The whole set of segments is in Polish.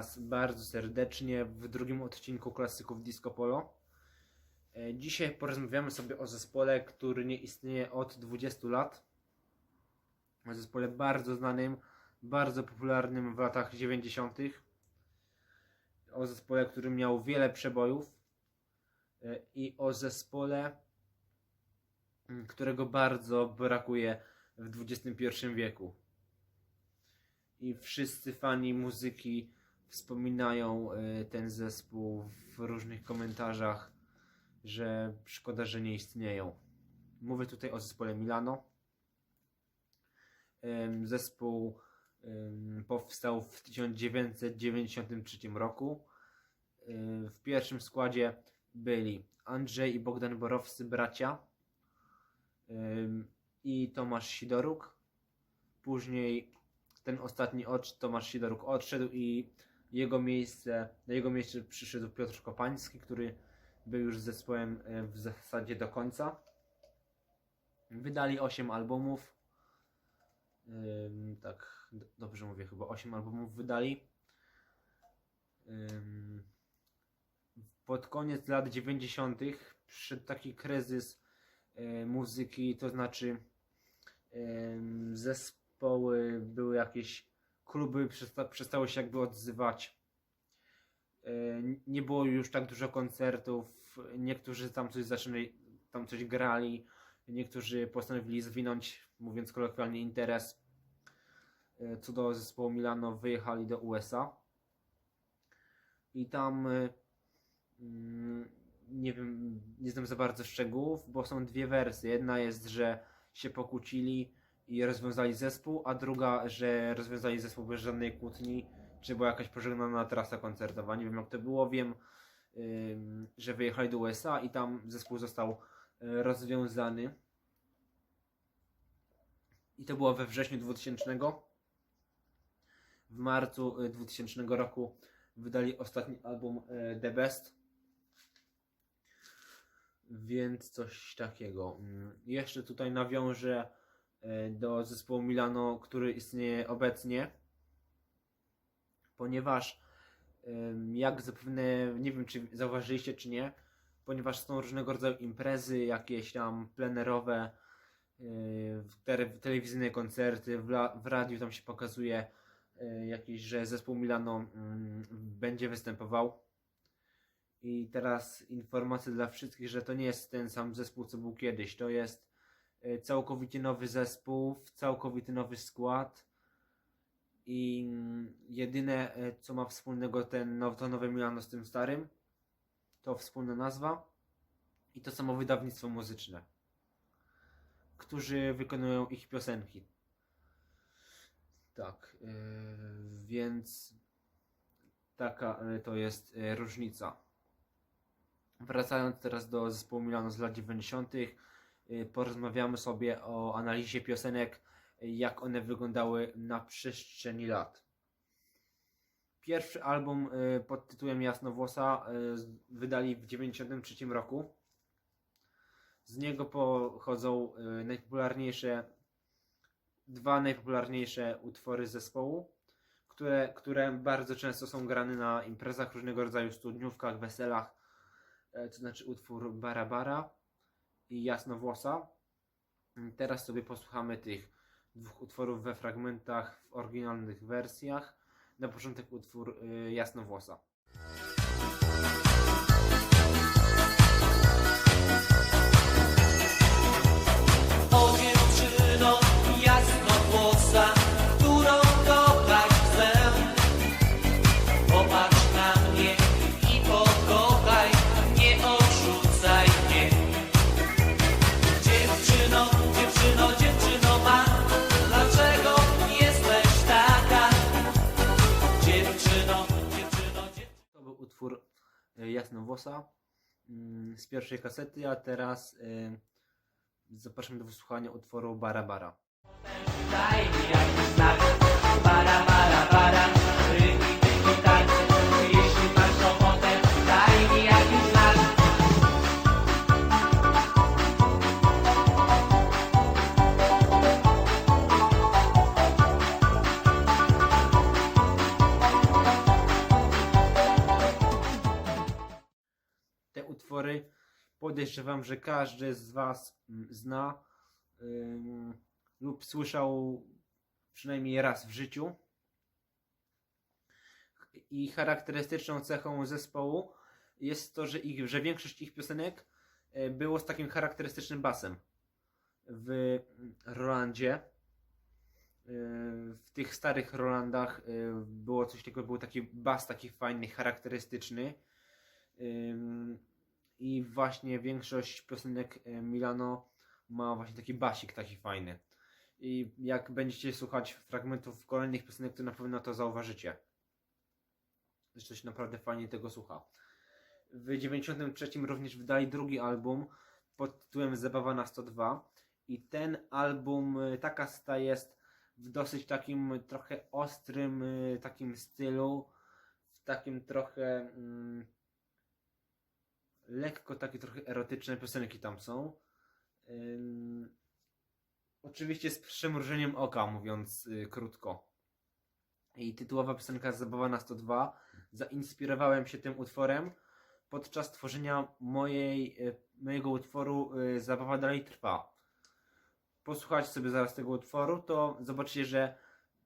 Was bardzo serdecznie w drugim odcinku klasyków Disco Polo. E, Dzisiaj porozmawiamy sobie o zespole, który nie istnieje od 20 lat. O zespole bardzo znanym, bardzo popularnym w latach 90. O zespole, który miał wiele przebojów. E, I o zespole, m, którego bardzo brakuje w XXI wieku i wszyscy fani muzyki wspominają y, ten zespół w różnych komentarzach, że szkoda, że nie istnieją. Mówię tutaj o zespole Milano. Zespół powstał w 1993 roku. Y, W pierwszym składzie byli Andrzej i Bogdan Borowscy bracia i Tomasz Sidoruk. Później ten ostatni Tomasz Sidoruk odszedł i jego miejsce, na jego miejsce przyszedł Piotr Kopański, który był już z zespołem e, w zasadzie do końca. Wydali 8 albumów. Tak, dobrze mówię, chyba 8 albumów wydali. Pod koniec lat 90. przyszedł taki kryzys e, muzyki, to znaczy zespoły, były jakieś kluby, przesta- przestały się jakby odzywać. E, Nie było już tak dużo koncertów. Niektórzy tam coś zaczęli, tam coś grali. Niektórzy postanowili zwinąć, mówiąc kolokwialnie, interes. E, Co do zespołu Milano, wyjechali do USA. I tam e, mm, nie wiem, nie znam za bardzo szczegółów, bo są dwie wersje. Jedna jest, że się pokłócili i rozwiązali zespół, a druga, że rozwiązali zespół bez żadnej kłótni, czy była jakaś pożegnana trasa koncertowa. Nie wiem jak to było, wiem, że wyjechali do USA i tam zespół został y, rozwiązany. I to było we wrześniu 2000. W marcu y, 2000 roku wydali ostatni album y, The Best. Więc coś takiego. Mm, Jeszcze tutaj nawiążę e, do zespołu Milano, który istnieje obecnie, ponieważ jak zapewne, nie wiem czy zauważyliście czy nie, ponieważ są różnego rodzaju imprezy, jakieś tam plenerowe, e, te- telewizyjne koncerty, w, radiu tam się pokazuje e, jakiś, że zespół Milano mm, będzie występował. I teraz informacja dla wszystkich, że to nie jest ten sam zespół, co był kiedyś. To jest e, całkowicie nowy zespół, całkowicie nowy skład. I jedyne, e, co ma wspólnego ten, to nowe Milano z tym starym, to wspólna nazwa i to samo wydawnictwo muzyczne, którzy wykonują ich piosenki. Tak, e, więc taka e, to jest e, różnica. Wracając teraz do zespołu Milano z lat 90., y, porozmawiamy sobie o analizie piosenek, y, jak one wyglądały na przestrzeni lat. Pierwszy album y, pod tytułem Jasnowłosa y, wydali w 93 roku. Z niego pochodzą y, najpopularniejsze, dwa najpopularniejsze utwory zespołu, które, które bardzo często są grane na imprezach różnego rodzaju, studniówkach, weselach to znaczy utwór Barabara i Jasnowłosa. Teraz sobie posłuchamy tych dwóch utworów we fragmentach w oryginalnych wersjach. Na początek utwór y, Jasnowłosa. Jasnowłosa mm, z pierwszej kasety, a teraz e, zapraszam do wysłuchania utworu Bara Bara. Daj mi jakiś podejrzewam, że każdy z Was mm, zna ym, lub słyszał przynajmniej raz w życiu. I charakterystyczną cechą zespołu jest to, że, ich, że większość ich piosenek e, było z takim charakterystycznym basem. W Rolandzie, e, w tych starych Rolandach e, było coś takiego, był taki bas taki fajny, charakterystyczny. I właśnie większość piosenek e, Milano ma właśnie taki basik taki fajny. I jak będziecie słuchać fragmentów kolejnych piosenek, to na pewno to zauważycie. Że się naprawdę fajnie tego słucha. W 93 również wydali drugi album pod tytułem Zabawa na 102 i ten album, y, ta kasta jest w dosyć takim trochę ostrym takim stylu, w takim trochę mm, lekko takie trochę erotyczne piosenki tam są. Oczywiście z przymrużeniem oka, mówiąc y, krótko. I tytułowa piosenka Zabawa na 102. Zainspirowałem się tym utworem podczas tworzenia mojej, y, mojego utworu y, Zabawa dalej trwa. Posłuchajcie sobie zaraz tego utworu, to zobaczycie, że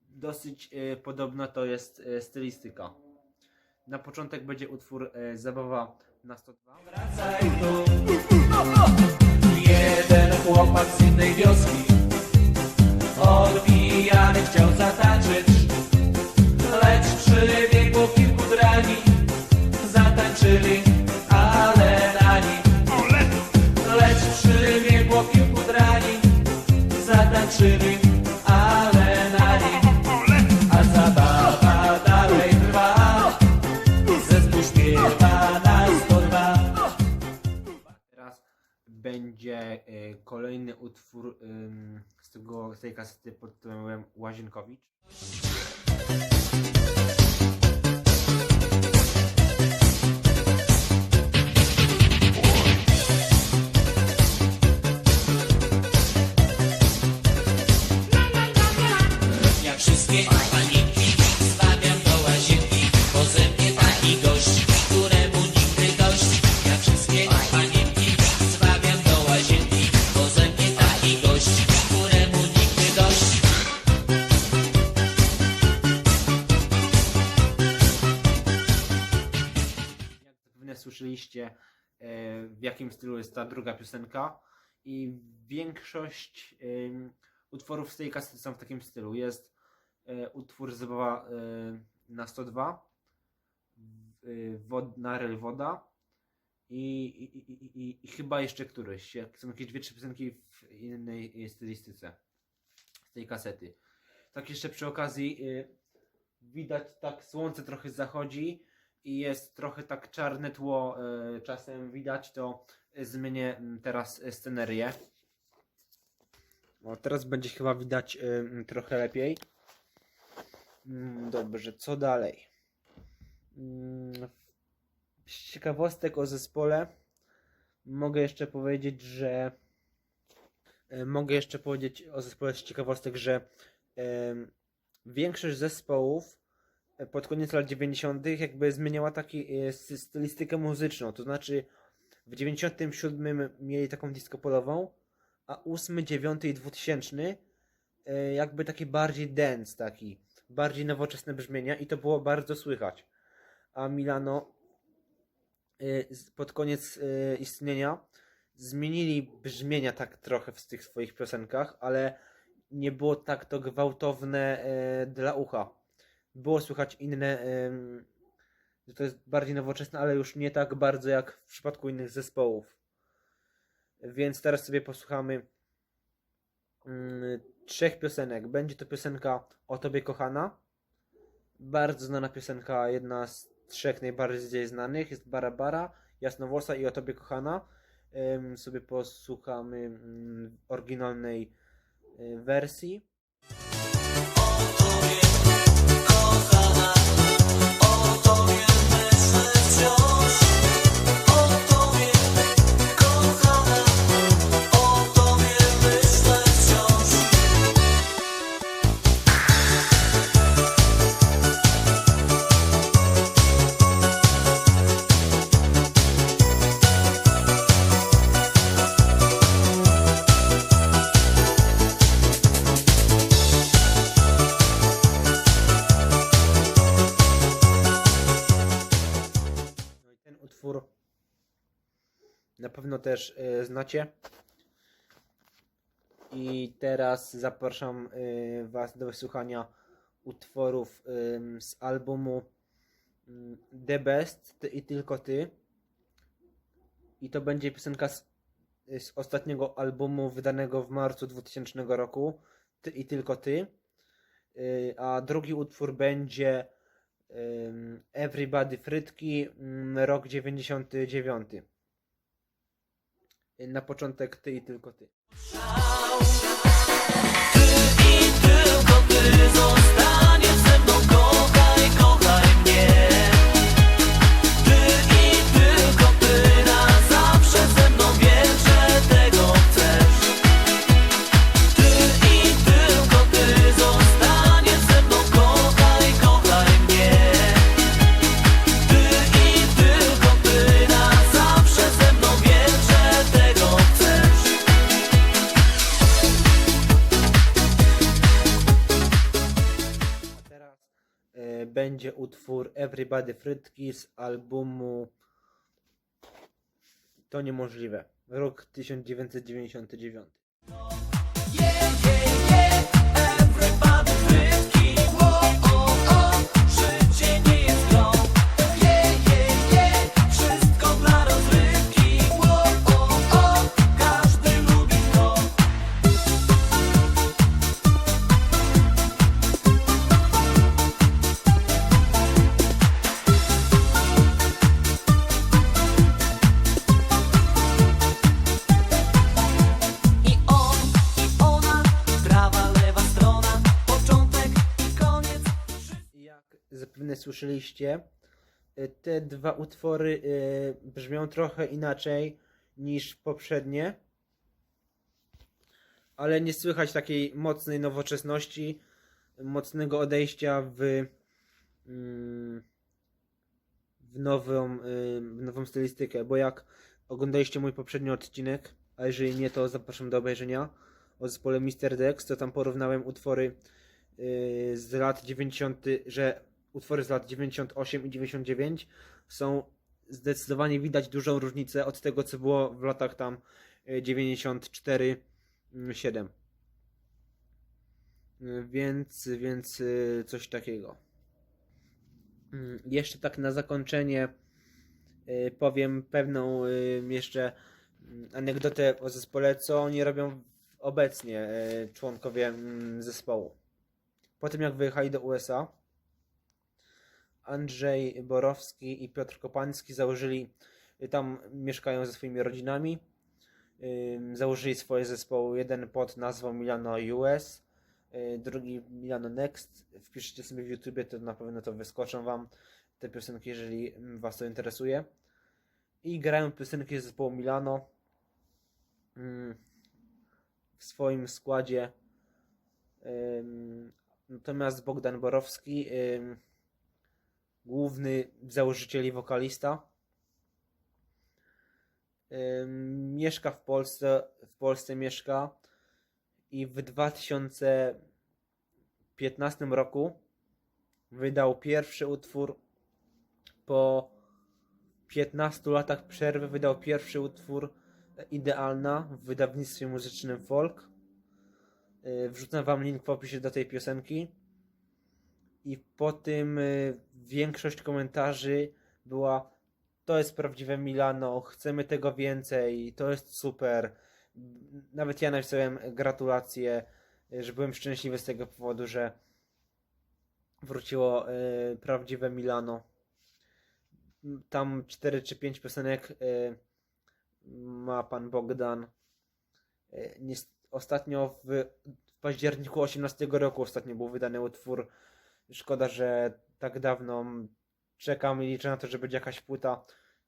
dosyć podobna to jest stylistyka. Na początek będzie utwór Zabawa na 102. Wracaj tu. Jeden chłopak z innej wioski utwór ym, z, tego, z tej kasety pod tytułem Łazienkowicz. Słyszeliście, e, w jakim stylu jest ta druga piosenka i większość utworów z tej kasety są w takim stylu. Jest e, utwór Zabawa e, na 102, y, wod, Narel Woda i, i, i, i, i, chyba jeszcze któryś. Są jakieś dwie, trzy piosenki w innej stylistyce z tej kasety. Tak jeszcze przy okazji widać tak słońce trochę zachodzi i jest trochę tak czarne tło y, czasem widać, to zmienię mm, teraz scenerię. O, teraz będzie chyba widać y, mm, trochę lepiej. Mm, Dobrze, co dalej? Z ciekawostek o zespole mogę jeszcze powiedzieć, że y, mogę jeszcze powiedzieć o zespole z ciekawostek, że większość zespołów e, pod koniec lat 90. jakby zmieniała taki e, stylistykę muzyczną. To znaczy w 97 mieli taką disco polową, a 8, 9 i 2000 e, jakby taki bardziej dance taki, bardziej nowoczesne brzmienia i to było bardzo słychać. A Milano e, pod koniec istnienia zmienili brzmienia tak trochę w tych swoich piosenkach, ale nie było tak to gwałtowne dla ucha. Było słychać inne, że to jest bardziej nowoczesne, ale już nie tak bardzo jak w przypadku innych zespołów. Więc teraz sobie posłuchamy mm, trzech piosenek. Będzie to piosenka O Tobie Kochana. Bardzo znana piosenka, jedna z trzech najbardziej znanych. Jest Barabara, Jasnowłosa i O Tobie Kochana. Sobie posłuchamy mm, oryginalnej y, wersji. Pewno też e, znacie. I teraz zapraszam e, Was do wysłuchania utworów z albumu mm, The Best Ty i tylko Ty. I to będzie piosenka z, z ostatniego albumu wydanego w marcu 2000 roku. Ty i tylko Ty. Y, A drugi utwór będzie Everybody Frytki, mm, rok 99. Na początek ty i tylko ty. A będzie utwór Everybody Frytki z albumu To niemożliwe. Rok 1999. słyszeliście, y, te dwa utwory y, brzmią trochę inaczej niż poprzednie, ale nie słychać takiej mocnej nowoczesności, mocnego odejścia w, mm, w, nową, y, w nową stylistykę, bo jak oglądaliście mój poprzedni odcinek, a jeżeli nie, to zapraszam do obejrzenia o zespole Mr. Dex, to tam porównałem utwory z lat 90., że utwory z lat 98 i 99 są zdecydowanie widać dużą różnicę od tego, co było w latach tam y, 94 mm, 7. Y, Więc, więc y, coś takiego. Mm, Jeszcze tak na zakończenie powiem pewną jeszcze mm, anegdotę o zespole, co oni robią obecnie, członkowie mm, zespołu. Po tym jak wyjechali do USA, Andrzej Borowski i Piotr Kopański założyli, y, tam mieszkają ze swoimi rodzinami, założyli swoje zespoły, jeden pod nazwą Milano US, y, drugi Milano Next. Wpiszcie sobie w YouTubie, to na pewno to wyskoczą wam te piosenki, jeżeli mm, was to interesuje. I grają piosenki z zespołu Milano ym, w swoim składzie. Natomiast Bogdan Borowski, główny założyciel i wokalista, mieszka w Polsce, w Polsce mieszka i w 2015 roku wydał pierwszy utwór po 15 latach przerwy wydał pierwszy utwór e, Idealna w wydawnictwie muzycznym Folk. Y, Wrzucę wam link w opisie do tej piosenki. I po tym y, większość komentarzy była to jest prawdziwe Milano, chcemy tego więcej, to jest super. Nawet ja napisałem gratulacje, że byłem szczęśliwy z tego powodu, że wróciło y, prawdziwe Milano. tam 4 czy 5 piosenek y, ma pan Bogdan. Ostatnio w październiku 18 roku ostatnio był wydany utwór. Szkoda, że tak dawno czekam i liczę na to, że będzie jakaś płyta,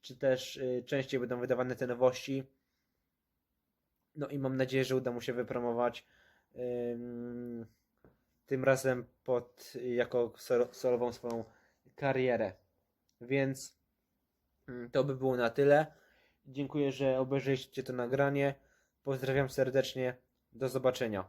czy też y, częściej będą wydawane te nowości. No i mam nadzieję, że uda mu się wypromować. Ym, tym razem pod jako solo- solową swoją karierę. Więc mm, to by było na tyle. Dziękuję, że obejrzeliście to nagranie. Pozdrawiam serdecznie. Do zobaczenia.